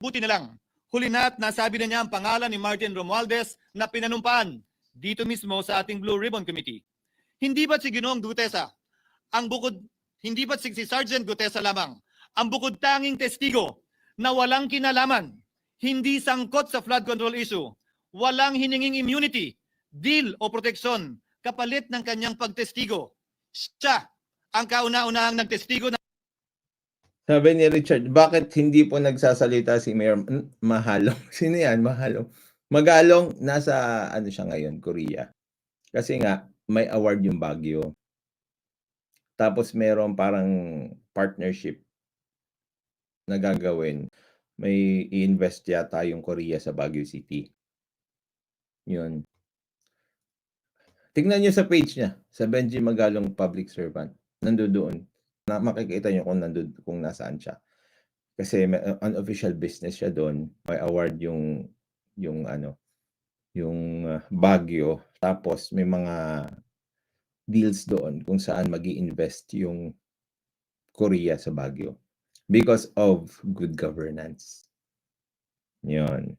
Buti na lang, huli na't nasabi na niya ang pangalan ni Martin Romualdez na pinanumpaan dito mismo sa ating Blue Ribbon Committee. Hindi ba't si Ginoong Gutesa ang bukod, hindi ba't si, si Sergeant Gutesa lamang ang bukod tanging testigo na walang kinalaman, hindi sangkot sa flood control issue, walang hininging immunity, deal o proteksyon kapalit ng kanyang pagtestigo. Siya ang kauna-unahang nagtestigo na Sabi ni Richard, bakit hindi po nagsasalita si Mayor Mahalong? Sino yan, Mahalong? Magalong, nasa ano siya ngayon, Korea. Kasi nga, may award yung Baguio. Tapos meron parang partnership na gagawin. May i-invest yata yung Korea sa Baguio City. Yun. Tingnan nyo sa page niya, sa Benji Magalong Public Servant. Nandoon na makikita niyo kung nandun, kung nasaan siya. Kasi may uh, unofficial business siya doon. May award yung yung ano, yung uh, Baguio. Tapos may mga deals doon kung saan magi invest yung Korea sa Baguio because of good governance. Yun.